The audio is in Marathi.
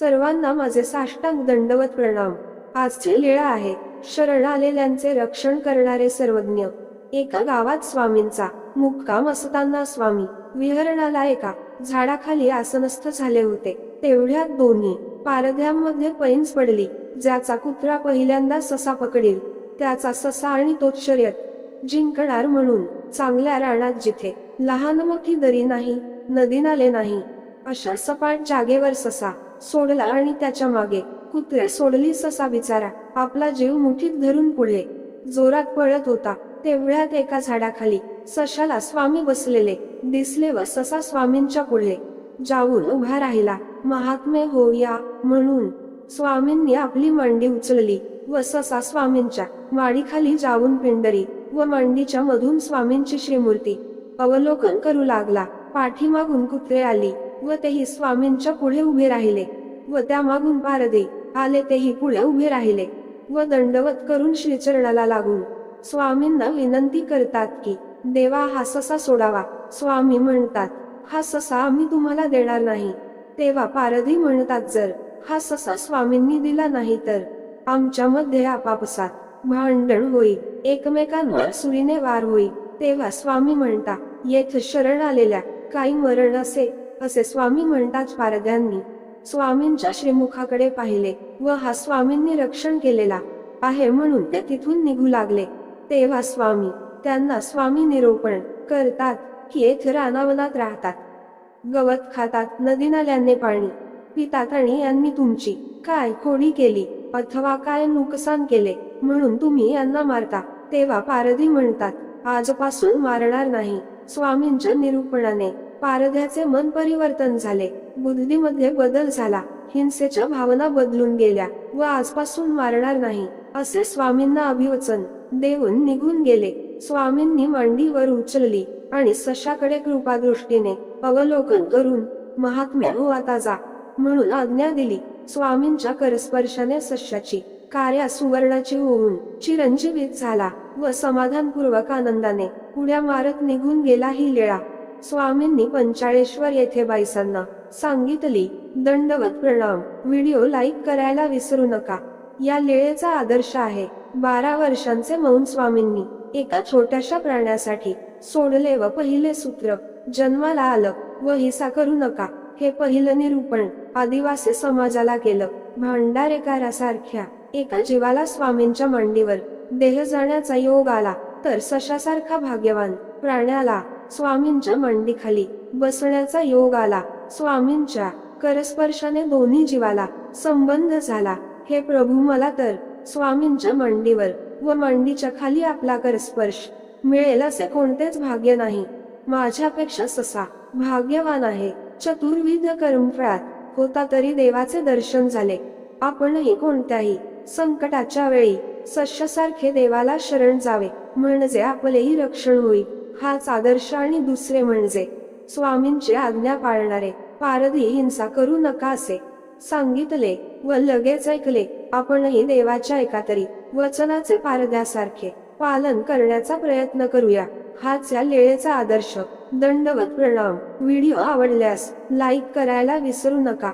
सर्वांना माझे साष्टांग दंडवत प्रणाम. आजची लीळा आहे. शरण आलेल्यांचे रक्षण करणारे सर्वज्ञ. एका गावात स्वामींचा मुक्काम असताना स्वामी विहरणाला एका झाडाखाली आसनस्थ झाले होते. तेवढ्यात दोन्ही पारध्यांमध्ये पैंज पडली. ज्याचा कुत्रा पहिल्यांदा ससा पकडील. त्याचा ससा आणि तोच शर्यत जिंकणार म्हणून चांगल्या रानात जिथे लहान मोठी दरी नाही नदी नाले नाही अशा सपाट जागेवर ससा सोडला आणि त्याच्यामागे कुत्रे सोडली ससा बिचारा. आपला जीव मुठीत धरून पुढे. जोरात पळत होता. तेवढ्यात एका झाडाखाली सशाला स्वामी बसलेले. दिसले व ससा स्वामींच्या पुढे. जाऊन उभा राहिला. महात्मे होया म्हणून. स्वामींनी आपली मांडी उचलली व ससा स्वामींच्या माडीखाली जाऊन पिंडरी व मांडीच्या मधून स्वामींची श्रीमूर्ती अवलोकन करू लागला. पाठीमागून कुत्रे आली. व तेही स्वामींच्या पुढे उभे राहिले. व त्यामागून पारदे आले तेही पुढे उभे राहिले. व दंडवत करून श्रीचरणाला लागून स्वामींना विनंती करतात की देवा हा ससा सोडावा. स्वामी म्हणतात हा ससा आम्ही तुम्हाला देणार नाही. तेव्हा पारधी म्हणतात जर हा ससा स्वामींनी दिला नाही तर आमच्यामध्ये आपापसात भांडण होईल एकमेकांवर सुरीने वार होईल तेव्हा स्वामी म्हणता येथ शरण आलेल्या काही मरण असे असे स्वामी म्हणतात पारध्यांनी. स्वामींच्या श्रीमुखाकडे पाहिले व हा स्वामींनी रक्षण केलेला आहे म्हणून ते तिथून निघू लागले. तेव्हा स्वामी त्यांना स्वामी निरोपण करतात की येथे रानावनात राहतात. गवत खातात नदी नाल्यांनी पाणी पितात आणि यांनी तुमची काय खोडी केली अथवा काय नुकसान केले म्हणून तुम्ही यांना मारता. तेव्हा पारधी म्हणतात आजपासून मारणार नाही. स्वामींच्या निरूपणाने पारध्याचे मन परिवर्तन झाले. बुद्धीमध्ये बदल झाला. हिंसेच्या भावना बदलून गेल्या व आजपासून मारणार नाही असे स्वामींना अभिवचन देऊन निघून गेले. स्वामींनी मांडीवर उचलली आणि सशाकडे कृपादृष्टीने अवलोकन करून महात्म्या हो आता जा. म्हणून आज्ञा दिली. स्वामींच्या करस्पर्शाने सश्याची कार्या सुवर्णाची होऊन चिरंजीवित झाला व समाधानपूर्वक आनंदाने उड्या मारत निघून गेला ही लेळा. स्वामींनी पंचाळेश्वर येथे बाईसांना सांगितली दंडवत प्रणाम. व्हिडिओ लाईक करायला विसरू नका. या लेळेचा आदर्श आहे. बारा वर्षांचे मौन स्वामींनी एका छोट्याशा प्राण्यासाठी सोडले व पहिले सूत्र जन्माला आलं व हिसा करू नका. हे पहिलं निरूपण आदिवासी समाजाला केलं. भांडारेकारासारख्या एका जीवाला स्वामींच्या मांडीवर देह जाण्याचा योग आला तर सशासारखा भाग्यवान प्राण्याला स्वामींच्या मांडीखाली बसण्याचा योग आला. स्वामींच्या करस्पर्शाने दोन्ही जीवाला संबंध झाला. हे प्रभू मला तर स्वामींच्या मांडीवर व मांडीच्या खाली आपला करस्पर्श मिळेल असे कोणतेच भाग्य नाही. माझ्यापेक्षा ससा भाग्यवान आहे. चतुर्विध कर्मफळात होता तरी देवाचे दर्शन झाले. आपणही कोणत्याही संकटाच्या वेळी सश्यासारखे देवाला शरण जावे. म्हणजे आपलेही रक्षण होईल. हाच आदर्श आणि दुसरे म्हणजे. स्वामींची आज्ञा पाळणारे पारधी हिंसा करू नका असे. सांगितले व लगेच ऐकले आपणही देवाच्या एकातरी वचनाचे पारद्यासारखे पालन करण्याचा प्रयत्न करूया. हाच या लेळेचा आदर्श. दंडवत प्रणाम. व्हिडिओ आवडल्यास लाईक करायला विसरू नका.